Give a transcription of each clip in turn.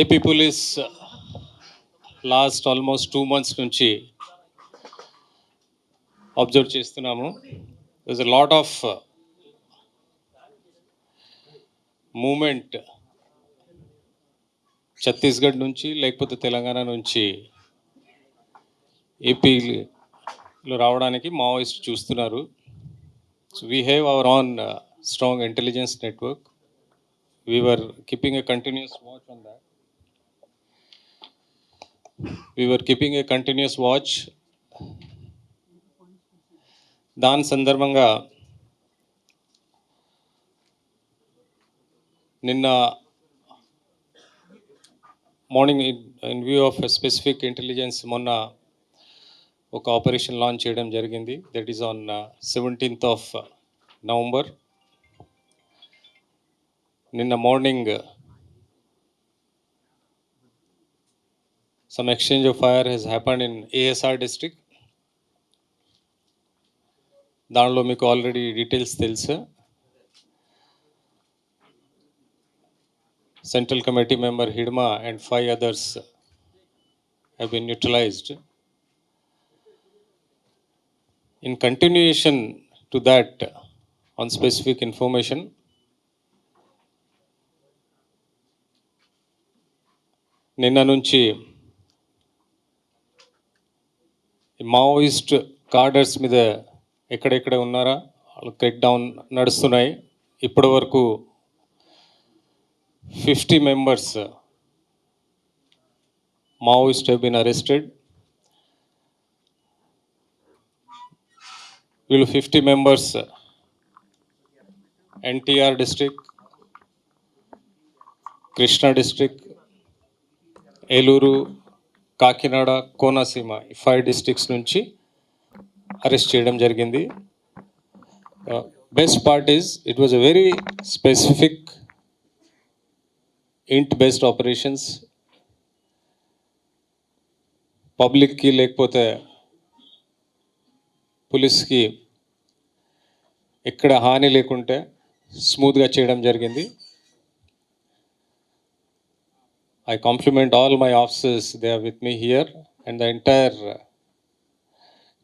AP police last almost two months నుంచి observe చేస్తున్నాము. Is a lot of movement Chhattisgarh నుంచి లేకపోతే తెలంగాణ నుంచి ఏపీలో రావడానికి మావోయిస్ట్ చూస్తున్నారు. So we have our own strong intelligence network we were keeping a continuous watch on that. We were keeping a continuous watch. దాని సందర్భంగా నిన్న morning in view of specific intelligence మొన్న ఒక ఆపరేషన్ లాంచ్ చేయడం జరిగింది that is on seventeenth of November నిన్న morning some exchange of fire has happen in ASR district దానిలో మీకు ఆల్రెడీ డీటెయిల్స్ తెలుసు. Central committee member Hidma and five others have been neutralised in continuation to that on specific information నిన్న నుంచి Maoist cadres మీద ఎక్కడెక్కడ ఉన్నారా? వాళ్ళు crack down నడుస్తున్నాయి. ఇప్పటి వరకు fifty members Maoist have been arrested. వీళ్ళు fifty members NTR district Krishna district Eluru Kakinada Konaseema ఈ ఫైవ్ డిస్ట్రిక్ట్స్ నుంచి అరెస్ట్ చేయడం జరిగింది. Best part is it was a very specific int based operations పబ్లిక్కి లేకపోతే పోలీస్కి ఎక్కడ హాని లేకుంటే స్మూత్గా చేయడం జరిగింది. I compliment all my officers, they are with me here, and the entire uh,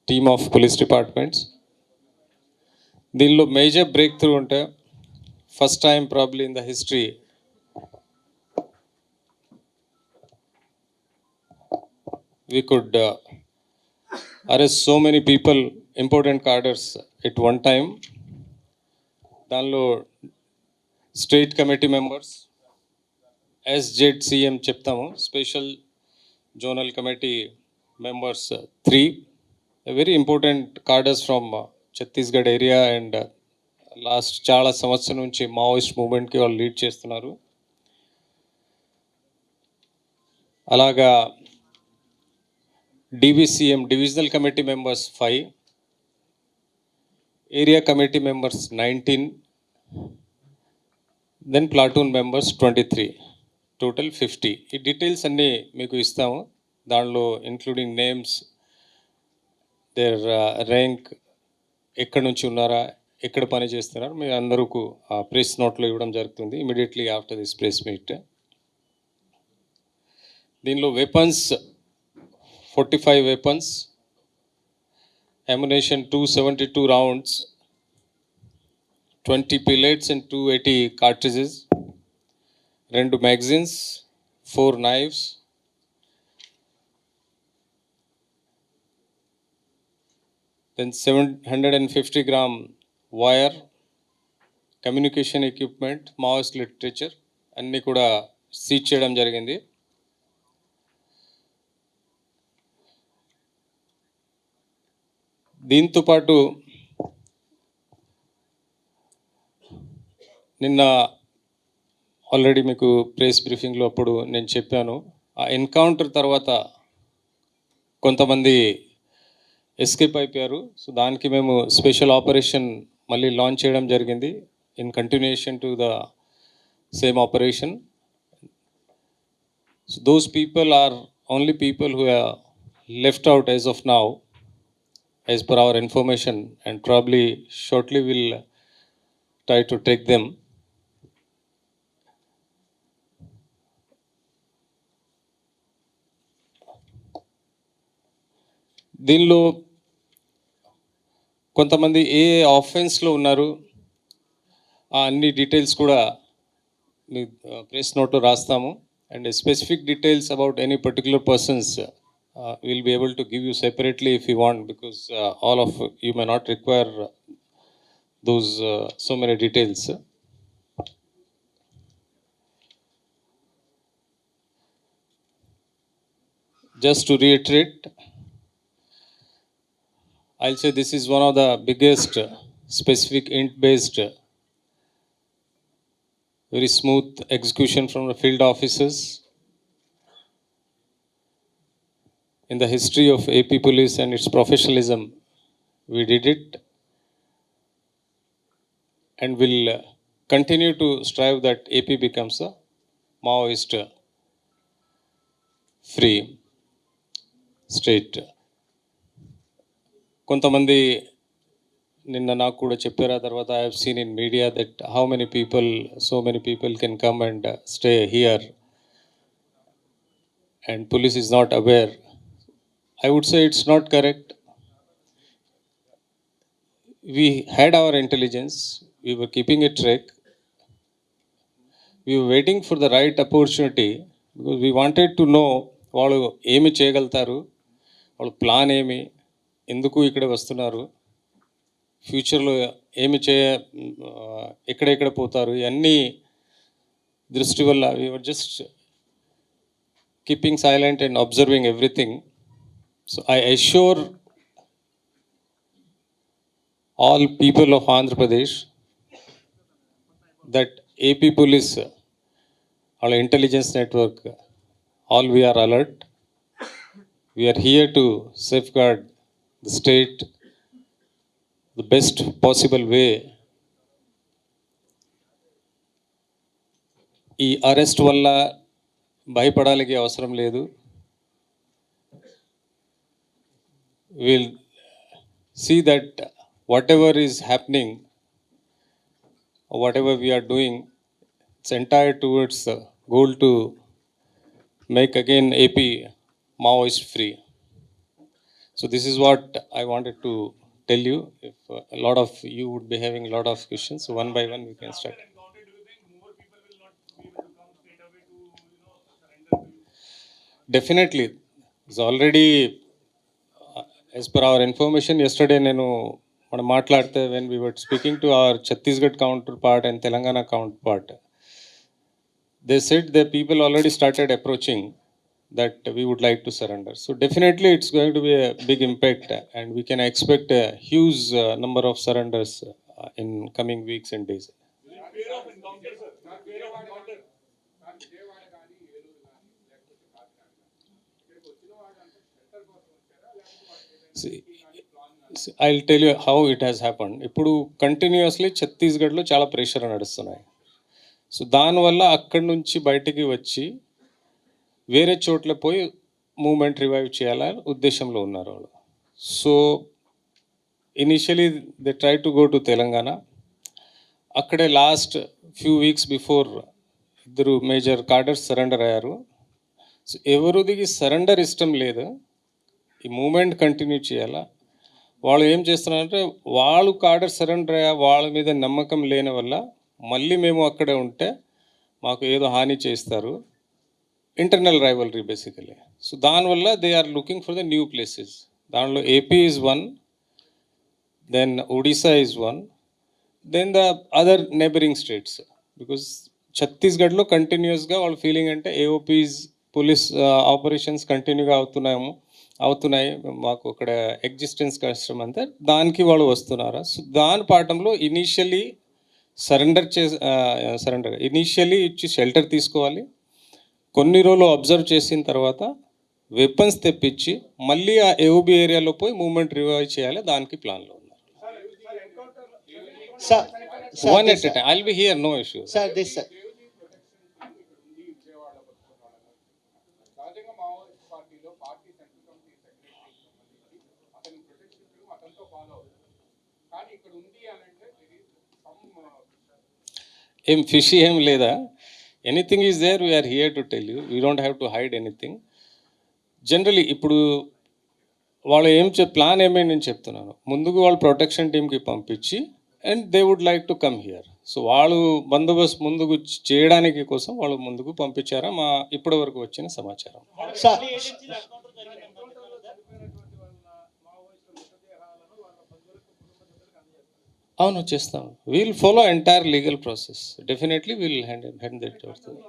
team of police departments. దీనిలో మేజర్ బ్రేక్ త్రూ ఉంటే first time probably in the history we could uh, arrest so many people, important cadres at one time. దానిలో state committee members ఎస్జెడ్సిఎం చెప్తాము. Special zonal committee members three. Very important cadres from Chhattisgarh area and last చాలా సంవత్సరం నుంచి Maoist మూమెంట్కి వాళ్ళు lead చేస్తున్నారు. అలాగా DVCM divisional committee members five area committee members nineteen then platoon members twenty three total fifty. ఈ details అన్నీ మీకు ఇస్తాము. దానిలో ఇంక్లూడింగ్ నేమ్స్ దేర్ ర్యాంక్ ఎక్కడి నుంచి ఉన్నారా ఎక్కడ పని చేస్తున్నారు మీ అందరికీ ఆ ప్రెస్ నోట్లో ఇవ్వడం జరుగుతుంది. Immediately after this press meet. దీనిలో weapons forty five weapons ammunition 272 rounds, 20 pellets and 280 cartridges, రెండు magazines four knives then seven hundred and fifty gram wire communication equipment Maoist literature అన్నీ కూడా సీజ్ చేయడం జరిగింది. దీంతో పాటు నిన్న ఆల్రెడీ మీకు ప్రెస్ బ్రీఫింగ్లో అప్పుడు నేను చెప్పాను. ఆ ఎన్కౌంటర్ తర్వాత కొంతమంది ఎస్కేప్ అయిపోయారు. సో దానికి మేము స్పెషల్ ఆపరేషన్ మళ్ళీ లాంచ్ చేయడం జరిగింది. In continuation to the same operation. So those people are only people who left out as of now as per our information and probably shortly will try to take them. దీనిలో కొంతమంది ఏ ఆఫెన్స్లో ఉన్నారు ఆ అన్ని details కూడా మీ press నోట్లో రాస్తాము. And specific details about any particular persons will be able to give you separately if you want because all of you may not require those so many details just to reiterate, I'll say this is one of the biggest specific int based very smooth execution from the field officers in the history of AP police and its professionalism we did it. And will uh, continue to strive that AP becomes a Maoist free state. కొంతమంది నిన్న నాకు కూడా చెప్పారు ఆ తర్వాత I have seen in media that how many people so many people can come and stay here and police is not aware I would say it's not correct we had our intelligence, we were keeping it track. We were waiting for the right opportunity because we wanted to know వాళ్ళు ఏమి చేయగలుగుతారు వాళ్ళ plan ఏమి ఎందుకు ఇక్కడ వస్తున్నారు? ఫ్యూచర్లో ఏమి చేయ ఎక్కడెక్కడ పోతారు? ఇవన్నీ దృష్టి వల్ల we're just keeping silent and observing everything so I assure all people of Andhra Pradesh that AP police వాళ్ళ intelligence network all we're alert we're here to safeguard the state the best possible way. ఈ arrest వల్ల భయపడాలికి అవసరం లేదు will see that whatever is happening, whatever we are doing, it's entire towards the goal to make again AP Maoist free. So this is what I wanted to tell you. If uh, a lot of you would be having a lot of questions, so one by one we can start. Definitely, it's already as per our information yesterday నేను మనం మాట్లాడితే when we were speaking to our Chhattisgarh counterpart and Telangana counterpart they said the people already started approaching that surrender. So like to surrender so be it's big impact and we big expect and huge uh, expect huge number of surrenders in weeks weeks days. See, I tell you how it has happen ఇప్పుడు continuously ఛత్తీస్గఢ్లో చాలా pressure నడుస్తున్నాయి so దానివల్ల అక్కడి నుంచి బయటికి వచ్చి వేరే చోట్ల పోయి మూమెంట్ రివైవ్ చేయాలని ఉద్దేశంలో ఉన్నారు వాళ్ళు. So initially they try to go to Telangana అక్కడే లాస్ట్ ఫ్యూ వీక్స్ బిఫోర్ ఇద్దరు మేజర్ కార్డర్స్ సరెండర్ అయ్యారు. సో ఎవరిదికి సరెండర్ ఇష్టం లేదు. ఈ మూమెంట్ కంటిన్యూ చేయాలా? వాళ్ళు ఏం చేస్తున్నారంటే వాళ్ళు కార్డర్ సరెండర్ అయ్యా వాళ్ళ మీద నమ్మకం లేని వల్ల మళ్ళీ మేము అక్కడే ఉంటే మాకు ఏదో హాని చేస్తారు ఇంటర్నల్ రైవలరీ బేసికలీ సో దానివల్ల they are looking for the new places దానిలో AP is one then Odisha is one then the other neighbouring states because ఛత్తీస్గఢ్లో కంటిన్యూస్గా వాళ్ళ ఫీలింగ్ అంటే ఏఓపీస్ పోలీస్ ఆపరేషన్స్ కంటిన్యూగా అవుతున్నాము అవుతున్నాయి. మాకు అక్కడ ఎగ్జిస్టెన్స్ కష్టం అంతే. దానికి వాళ్ళు వస్తున్నారా? సో దాని పాఠంలో ఇనీషియలీ సరెండర్ చే సరెండర్ ఇనీషియలీ ఇచ్చి షెల్టర్ తీసుకోవాలి. కొన్ని రోజులు అబ్జర్వ్ చేసిన తర్వాత వెపన్స్ తెప్పించి మళ్ళీ ఆ ఏఓబి ఏరియాలో పోయి మూమెంట్ రివైవ్ చేయాలి. దానికి ప్లాన్లో ఉన్నారు. One at I'll be here no issue ఏం ఫిష్ ఏం లేదా? Anything is there we're here to tell you you don't have to hide anything generally ఇప్పుడు వాళ్ళు ఏం చెప్ ప్లాన్ ఏమైంది నేను చెప్తున్నాను. ముందుకు వాళ్ళు ప్రొటెక్షన్ టీమ్కి పంపించి and they would like to come here so వాళ్ళు బందోబస్తు ముందుకు చేయడానికి కోసం వాళ్ళు ముందుకు పంపించారా? మా ఇప్పటి వరకు వచ్చిన సమాచారం. అవును చేస్తాం we'll follow entire legal process definitely we'll hand hand that అవుతుంది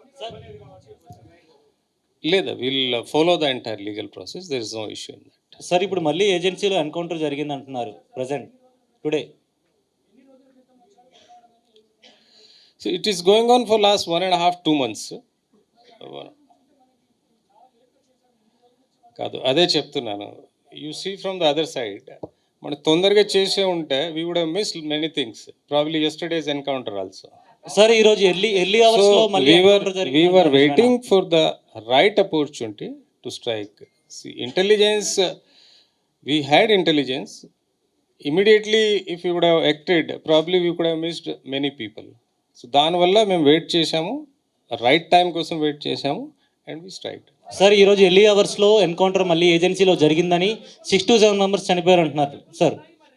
లేదా we'll follow the entire legal process there is no issue in that sir ఇప్పుడు మళ్ళీ ఏజెన్సీలో ఎన్కౌంటర్ జరిగింది అంటున్నారు present today so it is going on for last one and half two months కాదు అదే చెప్తున్నాను. You see from the other side మన తొందరగా చేసే ఉంటే we would miss many things probably yesterday's encounter also sir ఈ రోజు are waiting for the right opportunity to strike intelligence we had intelligence immediately if you would acted probably we would missed many people so దానివల్ల మేము wait చేసాము right time కోసం wait చేసాము and we strike sir ఈరోజు early అవర్స్లో encounter మళ్ళీ ఏజెన్సీలో జరిగిందని సిక్స్ టు సెవెన్ మెంబర్స్ చనిపోయారు అంటున్నారు సార్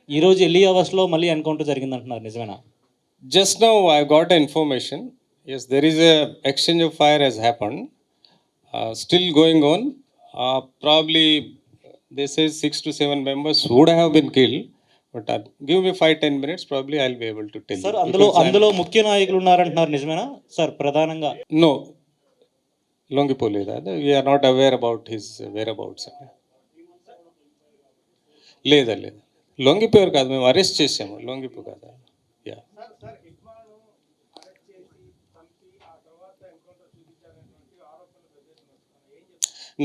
ఈరోజు ఎల్లీ అవర్స్లో మళ్ళీ ఎన్కౌంటర్ జరిగింది అంటున్నారు నిజమేనా just now I got information yes there is exchange of fire has happen still going on probably this is six to seven members would have been kill but give me five ten minutes probably I will be able to ten sir అందులో అందులో ముఖ్య నాయకులు ఉన్నారంటున్నారు నిజమేనా? Sir ప్రధానంగా. No లొంగిపోలేదు. అది we're not aware about his whereabouts లేదా లేదు. లొంగిపోయారు కాదు మేము అరెస్ట్ చేసాము లొంగిపో కదా. Yeah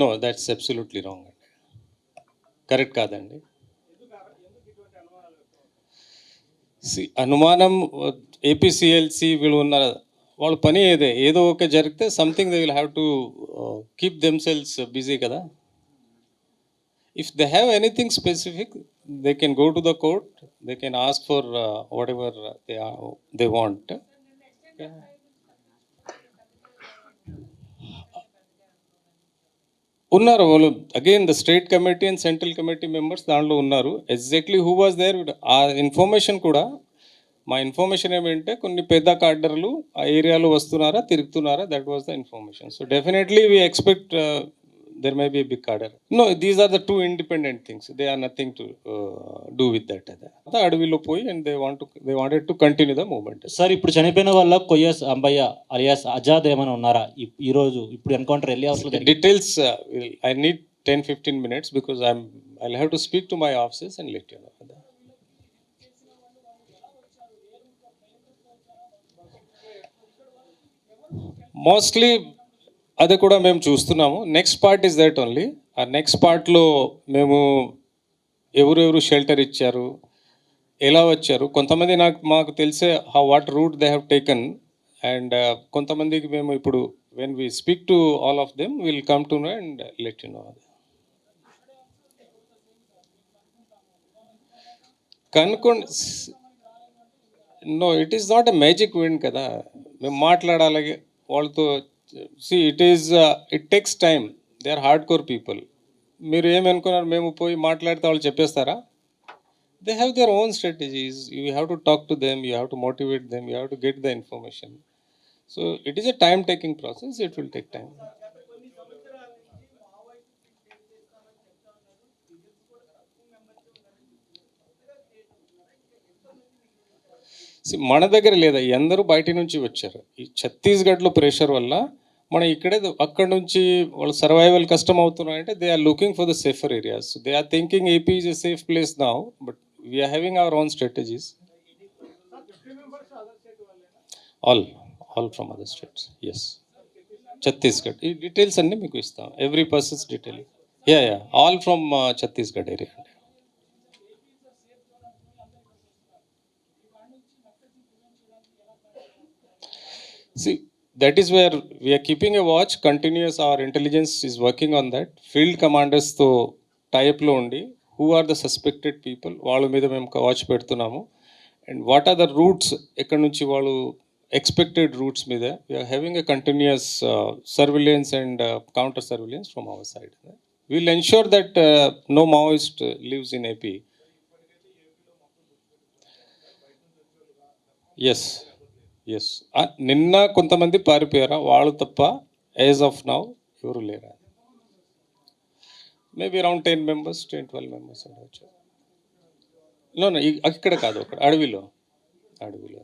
no that's absolutely wrong అండి. కరెక్ట్ కాదండి. సి అనుమానం ఏపీసీఎల్సి వీళ్ళు ఉన్న వాళ్ళ పని ఏదే ఏదో ఒక జరిగితే something they will have to keep themselves busy కదా. If they have anything specific they can go to the court they can ask for whatever they they want ఉన్నారు వాళ్ళు. Again the state committee and central committee members దాంట్లో ఉన్నారు. Exactly who was there ఆ information కూడా మా information ఏమంటే కొన్ని పెద్ద కార్డర్లు ఆ ఏరియాలో వస్తున్నారా తిరుగుతున్నారా? That was the information so definitely we expect there may be big cadre no these are the two independent things they are nothing to do with that అదే అడవిలో పోయి and they want they wanted to continue the movement sir ఇప్పుడు చనిపోయిన వాళ్ళ కొయ్యస్ Ambaiah alias Azad ఏమైనా ఉన్నారా? ఈ- రోజు ఇప్పుడు ఎన్కౌంటర్ ఎర్లీ అవర్స్లో జరిగింది details uh, will, i need 10 15 minutes because i'm i'll have to speak to my offices and let you know mostly అది కూడా మేము చూస్తున్నాము. Next part is that only ఆ నెక్స్ట్ పార్ట్లో మేము ఎవరెవరు షెల్టర్ ఇచ్చారు ఎలా వచ్చారు కొంతమంది నాకు మాకు తెలిసే how what route they have taken and కొంతమందికి మేము ఇప్పుడు when we speak to all of them will come to know and let you know కనుక్కోండి no it is not a magic wand కదా. మేము మాట్లాడాలి వాళ్ళతో see it is it takes time they are hardcore people మీరు ఏమనుకున్నారు మేము పోయి మాట్లాడితే వాళ్ళు చెప్పేస్తారా they have their own strategies you have to talk to them you have to motivate them you have to get the information so it is a time taking process it will take time మన దగ్గర లేదా అందరూ బయట నుంచి వచ్చారు. ఈ ఛత్తీస్గఢ్లో pressure వల్ల మనం ఇక్కడే అక్కడ నుంచి వాళ్ళు సర్వైవల్ కష్టం అవుతున్నాయంటే they are looking for the safer areas. They are thinking AP is a safe place now but we're having our own strategies. All all from other states yes Chhattisgarh ఈ details అన్నీ మీకు ఇస్తాం every persons detail. Yeah yeah all from Chhattisgarh area అండి See, that is where we are keeping a watch, continuous, our intelligence is working on that. Field commanders తో టైప్లో ఉండి who are the suspected people వాళ్ళ మీద మేము watch పెడుతున్నాము and what are the routes ఎక్కడి నుంచి వాళ్ళు ఎక్స్పెక్టెడ్ రూట్స్ మీద we're having a continuous surveillance and counter surveillance from our side We'll ensure that uh, no Maoist uh, lives in AP. Yes yes నిన్న కొంతమంది పారిపోయారా? వాళ్ళు తప్ప as of now ఎవరు లేరా? Maybe around ten members ten twelve members ఉండవచ్చు అక్కడ కాదు ఒక అడవిలో. అడవిలో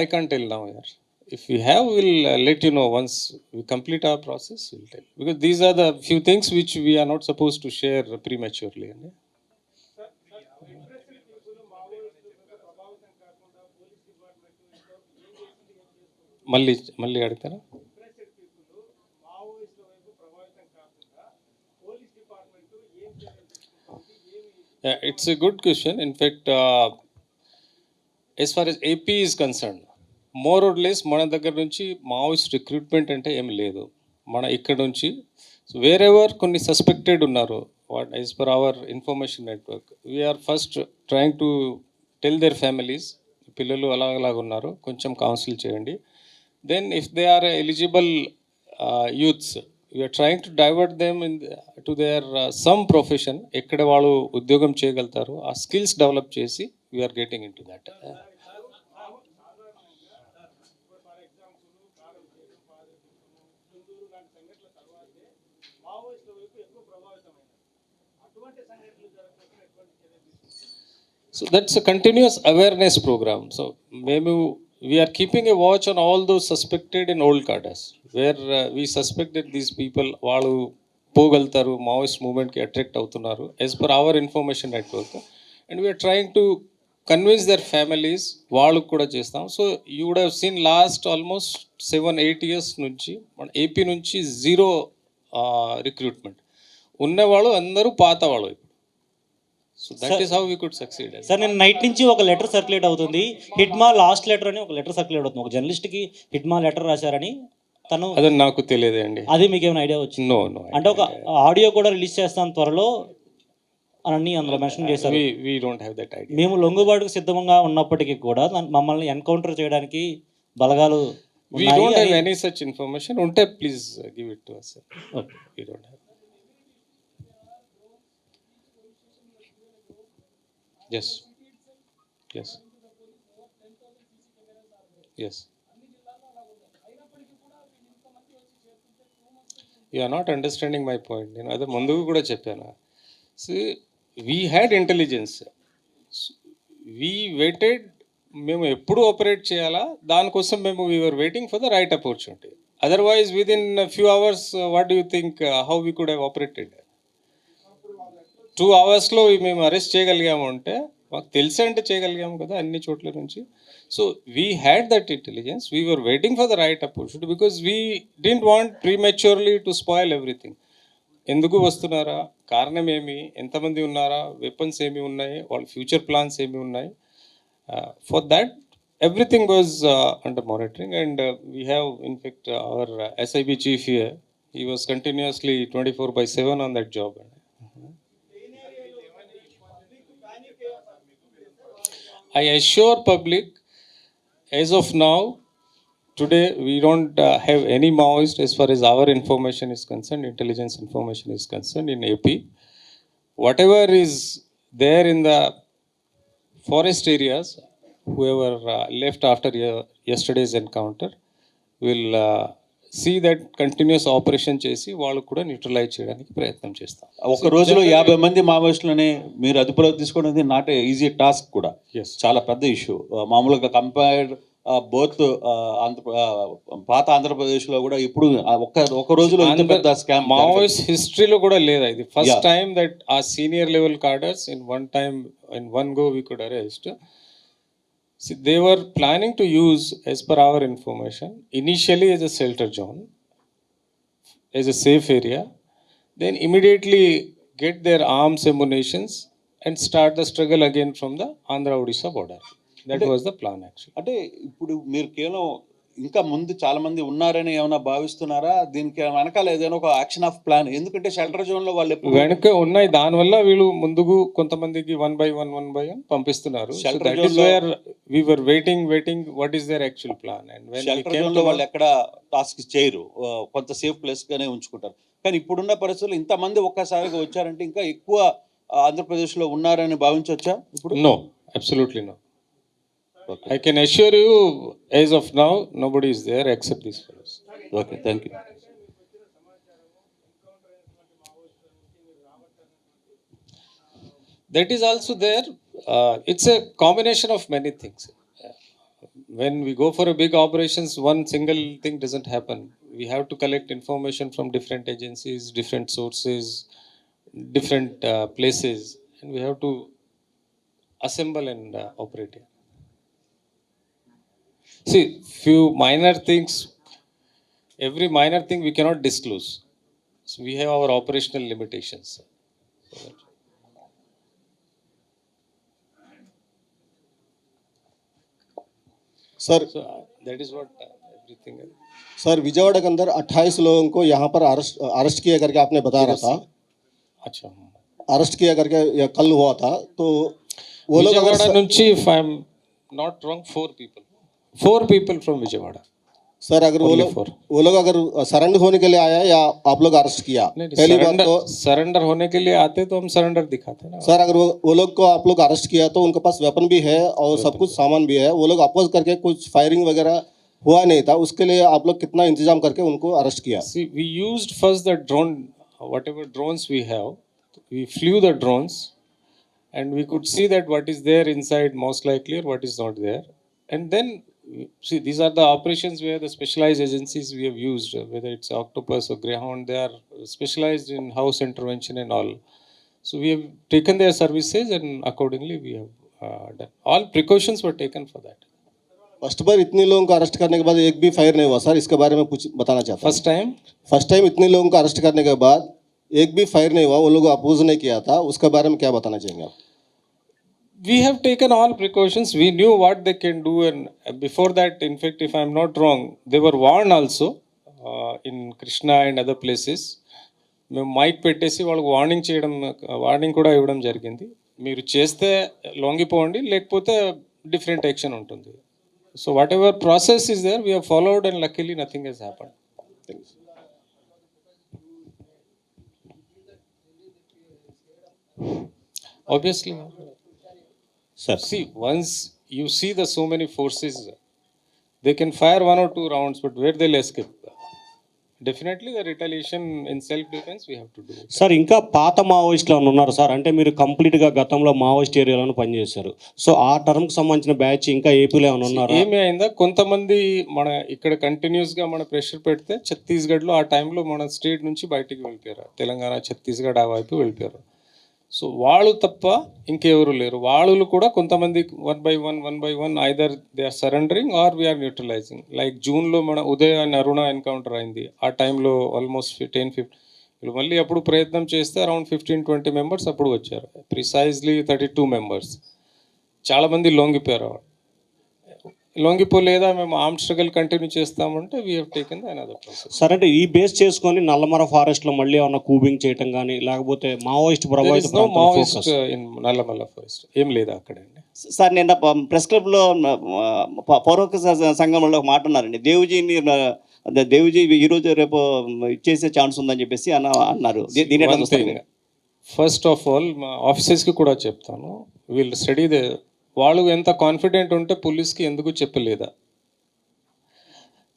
ఐ కాన్ టెల్ నౌ యార్ if you have will let you know once we complete our process will tell because these are the few things which we're not supposed to share prematurely అండి మళ్ళీ మళ్ళీ అడుగుతారా? Yeah, it's a good question. In fact, uh, as far as AP is concerned, more or less మన దగ్గర నుంచి Maoist recruitment అంటే ఏం లేదు. మన ఇక్కడ నుంచి వేర్ ఎవర్ కొన్ని సస్పెక్టెడ్ ఉన్నారు what as per our information network we're first trying to tell their families పిల్లలు అలాగ అలాగ ఉన్నారు కొంచెం కౌన్సిల్ చేయండి. Then if they are eligible youths we're trying to divert them into their some profession ఎక్కడ వాళ్ళు ఉద్యోగం చేయగలుగుతారు ఆ స్కిల్స్ డెవలప్ చేసి we're getting into that so that's continuous awareness awareness సో మేము maybe we are keeping a watch on all those suspected in old cadres, where uh, we suspect వాళ్ళు పోగలుగుతారు మావోయిస్ట్ మూవ్మెంట్కి అట్రాక్ట్ అవుతున్నారు as per our information network and we're trying to convince their families వాళ్ళకు కూడా చేస్తాం. So you would have seen last almost seven eight years నుంచి మన AP నుంచి జీరో రిక్రూట్మెంట్ uh, ఉన్నవాళ్ళు అందరూ పాత వాళ్ళు. ఇప్పుడు so that is how we could succeed sir నేను నైట్ నుంచి ఒక లెటర్ సర్క్యులేట్ అవుతుంది. హిడ్మా లాస్ట్ లెటర్ అని ఒక లెటర్ సర్క్యులేట్ అవుతుంది. ఒక జర్నలిస్ట్కి హిడ్మా లెటర్ రాశారని తను అదే నాకు తెలియదు అండి అది మీకు ఏమైనా ఐడియా వచ్చింది? నో నో అంటే ఒక ఆడియో కూడా రిలీజ్ చేస్తాను త్వరలో అని అందులో మెన్షన్ చేశారు. We don't have that idea మేము లొంగుబాటుకు సిద్ధంగా ఉన్నప్పటికీ కూడా మమ్మల్ని ఎన్కౌంటర్ చేయడానికి బలగాలు we don't have any such information ఉంటే please give it to us okay. We don't have yes yes yes you are not understanding my point నేను అదే ముందుకు కూడా చెప్పాను. So we had intelligence we waited మేము ఎప్పుడు ఆపరేట్ చేయాలా? దానికోసం మేము we're waiting for the right opportunity otherwise within few hours what do you think how we could have operated two అవర్స్లో మేము అరెస్ట్ చేయగలిగాము అంటే మాకు తెలిసి అంటే చేయగలిగాము కదా అన్ని చోట్ల నుంచి. So we had that intelligence we were waiting for the right opportunity because we didn't want prematurely to spoil everything ఎందుకు వస్తున్నారా? కారణం ఏమి? ఎంతమంది ఉన్నారా? వెపన్స్ ఏమి ఉన్నాయి? వాళ్ళ ఫ్యూచర్ ప్లాన్స్ ఏమి ఉన్నాయి? For that everything was under monitoring and we have in fact our SIB chief here he was continuously twenty four by seven on that job and I assure public, as of now, today we don't uh, have any Maoist as far as our information is concerned, intelligence information is concerned in AP. Whatever is there in the forest areas, whoever uh, left after ye- yesterday's encounter will uh, see that continuous operation చేసి వాళ్ళు కూడా neutralise చేయడానికి ప్రయత్నం చేస్తాం ఒక రోజులో యాభై మంది మావోయిస్టులని మీరు అదుపులో తీసుకోవడం నాట్ ఈజీ టాస్క్ కూడా. చాలా పెద్ద ఇష్యూ మామూలుగా కంపేర్డ్ బోత్ పాత ఆంధ్రప్రదేశ్లో కూడా ఇప్పుడు ఒక్క ఒక రోజులో ఇంత పెద్ద స్కామ్ మావోయిస్ట్ హిస్టరీలో కూడా లేదా ఇది? ఫస్ట్. టైం దట్ ఆ senior level cadres in one time in one go we could arrest they were planning to use as per our information initially as a shelter zone as a safe area then immediately get their arms ammunitions and start the struggle again from the Andhra Odisha border that was the plan actual అంటే ఇప్పుడు మీరు కేవలం ఇంకా ముందు చాలా మంది ఉన్నారని ఏమైనా భావిస్తున్నారా? దీనికి వెనకాల ఏదైనా ఒక యాక్షన్ ఆఫ్ ప్లాన్ ఎందుకంటే షెల్టర్ జోన్లో వాళ్ళు వెనక ఉన్నాయి. దానివల్ల వీళ్ళు ముందుకు కొంతమందికి one by one one by one పంపిస్తున్నారు. Where we were waiting waiting what is their actual plan and shelter జోన్లో వాళ్ళు ఎక్కడ టాస్క్ చేయరు. కొంత సేఫ్ ప్లేస్ గానే ఉంచుకుంటారు. కానీ ఇప్పుడున్న పరిస్థితుల్లో ఇంతమంది ఒక్కసారిగా వచ్చారంటే ఇంకా ఎక్కువ ఆ, ఆంధ్రప్రదేశ్ లో ఉన్నారని భావించవచ్చా ఇప్పుడు no absolutely no I can assure you as of now nobody is there except these fellows okay thank you that is also there uh, it's a combination of many things when we go for a big operations one single thing doesn't happen we have to collect information from different agencies different sources different uh, places and we have to assemble and uh, operate it see few minor things every minor thing we cannot disclose so we have our operational limitations sir So uh, that is what uh, everything. is. Sir Vijayawada के अंदर 28 लोगों को यहाँ पर arrest arrest किया करके आपने बता रहा था अच्छा। अरेस्ट किया करके ये कल हुआ था तो वो लोग अगर నుంచి if I am not wrong four people. Four people from Vijayawada. Sir अगर वो लोग वो लोग अगर सरेंडर होने के लिए आया या आप लोग अरेस्ट किया? पहली बात तो सरेंडर होने के लिए आते तो हम सरेंडर दिखाते ना। सर अगर वो वो लोग को आप लोग अरेस्ट किया तो उनके पास वेपन भी है और सब कुछ सामान भी है। वो लोग अपोज करके कुछ फायरिंग वगैरह हुआ नहीं था। उसके लिए आप लोग कितना इंतज़ाम करके उनको अरेस्ट किया? See we used first the drone whatever drones we have we flew the drones and we could see that what is there inside most likely or what is not there. And then see these are the operations where the specialized agencies we have used uh, whether it's octopus or greyhound they are specialized in house intervention and all. So we have taken their services and accordingly we have uh, done. All precautions were taken for that first बार इतने लोगों को arrest करने के बाद एक भी fire नहीं हुआ सर इसके बारे में कुछ बताना चाहता हूँ first time फर्स्ट टाइम इतने लोगों को अरेस्ट करने के बाद एक भी फायर नहीं हुआ वो लोग अपोज नहीं किया था उसके बारे में क्या बताना चाहेंगे आप we have taken all precautions we knew what they can do and uh, before that in fact if i'm not wrong they were warned also uh, in krishna and other places మేము mike పెట్టేసి వాళ్ళకి warning చేయడం warning కూడా ఇవ్వడం జరిగింది మీరు చేస్తే లొంగిపోండి లేకపోతే డిఫరెంట్ యాక్షన్ ఉంటుంది So whatever process is there, we have followed and luckily nothing has happened. Thanks. Obviously. Sir. See, once you see the so many forces, they can fire one or two rounds, but where they'll escape? Definitely, the retaliation in self-defense we have to do. it. Sir ఇంకా పాత మావోయిస్టులు ఏమైనా ఉన్నారు sir? అంటే మీరు కంప్లీట్గా గతంలో Maoist ఏరియాలోనే పనిచేశారు. సో ఆ టర్మ్కి సంబంధించిన బ్యాచ్ ఇంకా ఏపీలో ఏమైనా ఉన్నారా? ఏమి అయిందా? కొంతమంది మన ఇక్కడ కంటిన్యూస్గా మన ప్రెషర్ పెడితే ఛత్తీస్గఢ్లో ఆ టైంలో మన స్టేట్ నుంచి బయటికి వెళ్ళిపోయారు. తెలంగాణ ఛత్తీస్గఢ్ ఆ వైపు వెళ్ళిపోయారు. సో వాళ్ళు తప్ప ఇంకెవరు లేరు. వాళ్ళు కూడా కొంతమంది one by one one by one either they are surrendering or we're neutralizing like జూన్లో మన ఉదయ్ అండ్ అరుణ ఎన్కౌంటర్ అయింది. ఆ టైంలో ఆల్మోస్ట్ టెన్ ఫిఫ్టీ వీళ్ళు మళ్ళీ అప్పుడు ప్రయత్నం చేస్తే అరౌండ్ ఫిఫ్టీన్ ట్వంటీ మెంబర్స్ అప్పుడు వచ్చారు. ప్రిసైజ్లీ థర్టీ టూ మెంబర్స్ చాలామంది లొంగిపోయారు లొంగిపోలేదా మేము ఆర్మ్ స్ట్రగల్ కంటిన్యూ చేస్తామంటే we have taken the another process sir అంటే ఈ బేస్ చేసుకొని నల్లమర ఫారెస్ట్లో మళ్ళీ ఏమన్నా కూబింగ్ చేయటం కానీ లేకపోతే మావోయిస్ట్ ప్రభావిత మావోయిస్ట్. ఇన్ నల్లమల్ల ఫారెస్ట్ ఏం లేదా అక్కడ సార్ నిన్న ప్రెస్ క్లబ్లో పౌరక సంఘంలో ఒక మాట అన్నారండి. దేవుజీని దేవుజీ ఈ రోజు రేపు ఇచ్చేసే ఛాన్స్ ఉందని చెప్పేసి అన్న అన్నారు. దీ- దీన్ని ఎట్లా చూస్తారు మీరు? ఫస్ట్ ఆఫ్ ఆల్ మా ఆఫీసర్స్కి కూడా చెప్తాను. వీళ్ళు స్టడీ దే వాళ్ళు ఎంత కాన్ఫిడెంట్ ఉంటే పోలీస్కి ఎందుకు చెప్పలేదా?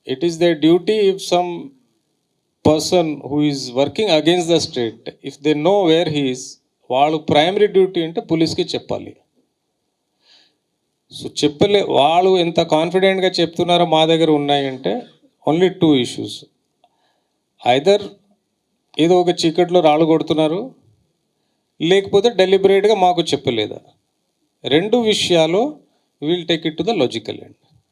It is the duty if some person who is working against the state if they know where he's వాళ్ళు ప్రైమరీ డ్యూటీ అంటే పోలీస్కి చెప్పాలి. సో చెప్పలే వాళ్ళు ఎంత కాన్ఫిడెంట్గా చెప్తున్నారో మా దగ్గర ఉన్నాయంటే ఓన్లీ టూ ఇష్యూస్ ఐదర్ ఏదో ఒక చీకట్లో రాళ్ళు కొడుతున్నారు లేకపోతే డెలిబరేట్గా మాకు చెప్పలేదా? రెండు విషయాలు will take it to the logical end